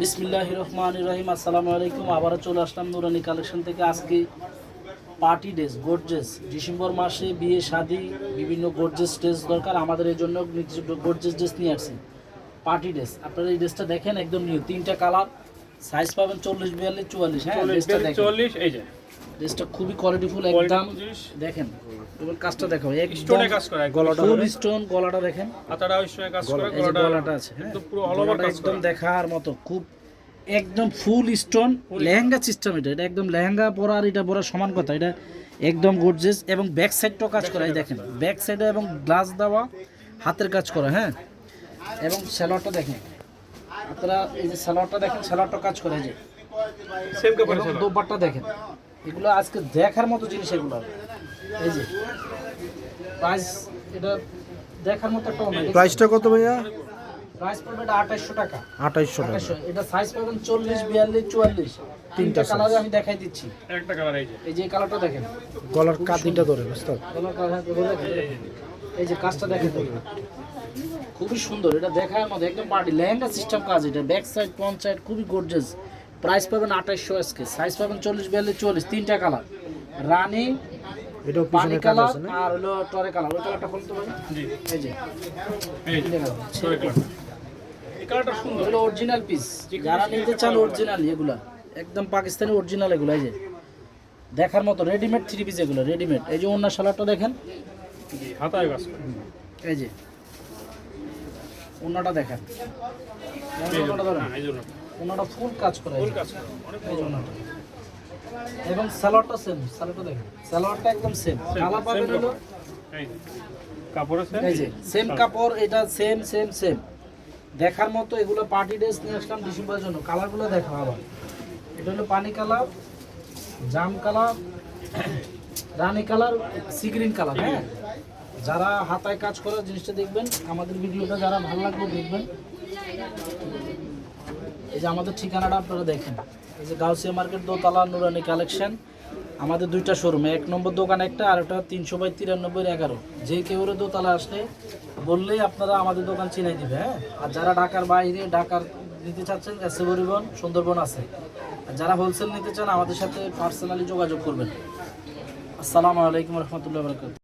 বিসমিল্লাহ রহমান রহিম আসসালামু আলাইকুম। আবারও চলে আসলাম নুরানি কালেকশন থেকে। আজকে পার্টি ড্রেস গোর্জেস ডিসেম্বর মাসে বিয়ে শাদি বিভিন্ন গোর্জেস ড্রেস দরকার। আমাদের এই জন্য গোর্জেস ড্রেস নিয়ে আসছি। Party dress. আপনারা এই ড্রেসটা দেখেন একদম নিউ তিনটা কালার। সাইজ পাবেন চল্লিশ বিয়াল্লিশ চুয়াল্লিশ। হ্যাঁ ড্রেসটা দেখেন। চল্লিশ এই যে। ড্রেসটা খুবই কোয়ালিটিফুল একদম দেখেন এবার কাজটা দেখো স্টোনে কাজ করা। গলাটা ফুল স্টোন গলাটা দেখেন। হাতাটা স্টোনে কাজ করা গলাটা গলাটা আছে হ্যাঁ? একদম পুরো over গলাটা কাজ একদম দেখার মতো খুব একদম ফুল স্টোন লেহেঙ্গা সিস্টেম এটা এটা একদম লেহেঙ্গা পরা আর এটা পরা সমান কথা এটা একদম গর্জেস এবং ব্যাক সাইডটাও কাজ করা এই দেখেন ব্যাক সাইডে এবং গ্লাস দেওয়া হাতের কাজ করা হ্যাঁ? এবং স্যালোয়ারটা দেখেন আপনারা এই যে স্যালোয়ারটা দেখেন স্যালোয়ারটা কাজ করে যে। সেম কাপড়ে দোপাট্টা দেখেন এগুলো আজকে দেখার মতো জিনিস এগুলো। এই যে প্রাইস এটা দেখার মতো একটা অনেক প্রাইসটা কত ভাইয়া? প্রাইস পড়বে এটা আঠাশশো টাকা। আঠাইশশো টাকা। এটা সাইজ পাবেন চল্লিশ বিয়াল্লিশ চুয়াল্লিশ। তিনটা। কালার আমি দেখাই দিচ্ছি। একটা কালার এই যে। এই যে এই কালারটা দেখেন। গলার কাতিটা ধরে বুঝতে কালার কালার করে দেখেন। এই যে কাজটা দেখেন। খুবই সুন্দর এটা দেখার মতো একদম পার্টি লেহেঙ্গা সিস্টেম কাজ এটা। ব্যাক সাইড ফ্রন্ট সাইড খুবই গর্জেস প্রাইস পাবেন আঠাশশো এসকে সাইজ পাবেন চল্লিশ বিয়াল্লিশ চল্লিশ তিনটা কালার রানি এটাও পানি কালার আর হলো টরে কালার ওই কালারটা খুলতে পারি এই যে। এই কালারটা সুন্দর। অরিজিনাল পিস যারা নিতে চান অরিজিনাল এগুলা। একদম পাকিস্তানি অরিজিনাল এগুলো এই যে। দেখার মতো রেডিমেড থ্রি পিস এগুলো রেডিমেড এই যে অন্য সালারটা দেখেন। হাতায় এই যে। অন্যটা দেখেন। অন্যটা ধরেন অন্যটা ফুল কাজ করে এই করা অন্যটা। এবং স্যালোয়ারটা সেম সালোয়ারটা দেখেন। সালোয়ারটা একদম সেম কালা পাবেন হলো কাপড় আছে এই যে সেম কাপড় এটা সেম সেম সেম দেখার মতো এগুলো পার্টি ড্রেস নিয়ে আসলাম ডিসেম্বরের জন্য। কালারগুলো দেখা আবার। এটা হলো পানি কালার জাম কালার রানী কালার সি গ্রিন কালার হ্যাঁ? যারা হাতায় কাজ করার জিনিসটা দেখবেন আমাদের ভিডিওটা যারা ভালো লাগবে দেখবেন। এই যে আমাদের ঠিকানাটা আপনারা দেখেন। এই যে গাউসিয়া মার্কেট দোতলা নুরানি কালেকশন। আমাদের দুইটা শোরুম এক নম্বর দোকান একটা, আর একটা তিনশো বাই তিরানব্বই এগারো। যে কেউ দোতলা আসলে বললেই আপনারা আমাদের দোকান চিনাই দিবে হ্যাঁ? আর যারা ঢাকার বাইরে, ঢাকার নিতে চাচ্ছেন, এসে পরিবহন, সুন্দরবন আছে। আর যারা হোলসেল নিতে চান, আমাদের সাথে পার্সোনালি যোগাযোগ করবেন। আসসালামু আলাইকুম রহমতুল্লাহ বরকাত